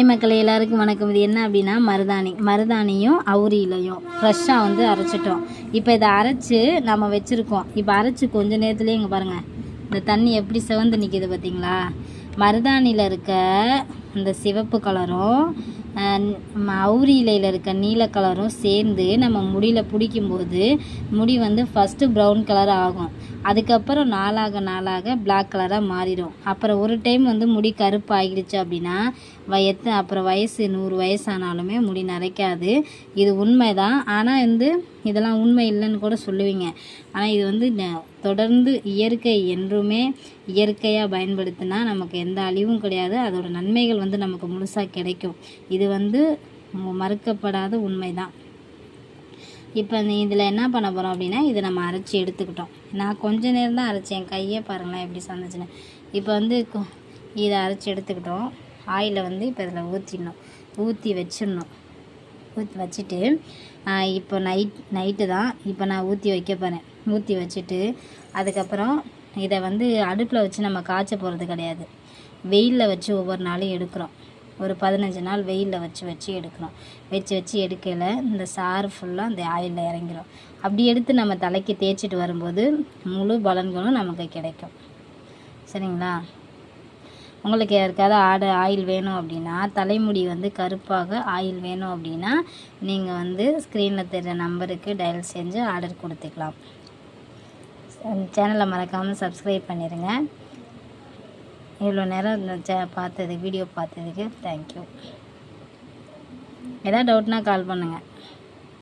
Hi மக்களை எல்லாருக்கும் வணக்கம். இது என்ன அப்படின்னா மருதாணி. மருதாணியும் அவுரி இலையும் ஃப்ரெஷ்ஷாக வந்து அரைச்சிட்டோம். இப்போ இதை அரைச்சி நம்ம வச்சுருக்கோம். இப்போ அரைச்சி கொஞ்ச நேரத்துலேயே இங்கே பாருங்கள் இந்த தண்ணி எப்படி சிவந்து நிற்கிது பார்த்தீங்களா மருதாணியில் இருக்க அந்த சிவப்பு கலரும் அவுரி இலையில் இருக்க நீல கலரும் சேர்ந்து நம்ம முடியில் பிடிக்கும்போது முடி வந்து ஃபஸ்ட்டு ப்ரௌன் கலர் ஆகும். அதுக்கப்புறம் நாளாக நாளாக பிளாக் கலராக மாறிடும். அப்புறம் ஒரு டைம் வந்து முடி கருப்பு ஆகிடுச்சு அப்படின்னா வயத்து அப்புறம் வயசு நூறு வயசானாலுமே முடி நரைக்காது. இது உண்மை தான் ஆனால் வந்து இதெல்லாம் உண்மை இல்லைன்னு கூட சொல்லுவீங்க. ஆனால் இது வந்து தொடர்ந்து இயற்கை என்றுமே இயற்கையாக பயன்படுத்தினா நமக்கு எந்த அழிவும் கிடையாது. அதோட நன்மைகள் வந்து நமக்கு முழுசாக கிடைக்கும். இது வந்து மறுக்கப்படாத உண்மை தான் இப்போ இந்த இதில் என்ன பண்ண போகிறோம் அப்படின்னா இதை நம்ம அரைச்சி எடுத்துக்கிட்டோம். நான் கொஞ்ச நேரம் தான் அரைச்சேன். கையே பாருங்களேன் எப்படி சந்திச்சுன்னு இப்போ வந்து இதை அரைச்சி எடுத்துக்கிட்டோம். ஆயிலை வந்து இப்போ இதில் ஊற்றிடணும் ஊற்றி வச்சிடணும். ஊற்றி வச்சுட்டு இப்போ நைட் நைட்டு தான் இப்போ நான் ஊற்றி வைக்க போகிறேன் ஊற்றி வச்சுட்டு அதுக்கப்புறம் இதை வந்து அடுப்பில் வச்சு நம்ம காய்ச்ச போகிறது கிடையாது. வெயிலில் வச்சு ஒவ்வொரு நாளும் எடுக்கிறோம். ஒரு பதினஞ்சு நாள் வெயிலில் வச்சு வச்சு எடுக்கிறோம் வச்சு வச்சு எடுக்கையில் இந்த சாறு ஃபுல்லாக அந்த ஆயிலில் இறங்கிடும் அப்படி எடுத்து நம்ம தலைக்கு தேய்ச்சிட்டு வரும்போது முழு பலன்களும் நமக்கு கிடைக்கும். சரிங்களா? உங்களுக்கு யாருக்காவது ஆடு ஆயில் வேணும் அப்படின்னா தலைமுடி வந்து கருப்பாக ஆயில் வேணும் அப்படின்னா நீங்கள் வந்து ஸ்க்ரீனில் தெரிகிற நம்பருக்கு டயல் செஞ்சு ஆர்டர் கொடுத்துக்கலாம். சேனலை மறக்காமல் சப்ஸ்கிரைப் பண்ணிடுங்க இவ்வளோ நேரம் இந்த சே பார்த்ததுக்கு வீடியோ பார்த்ததுக்கு தேங்க்யூ எதாவது டவுட்னா கால் பண்ணுங்கள்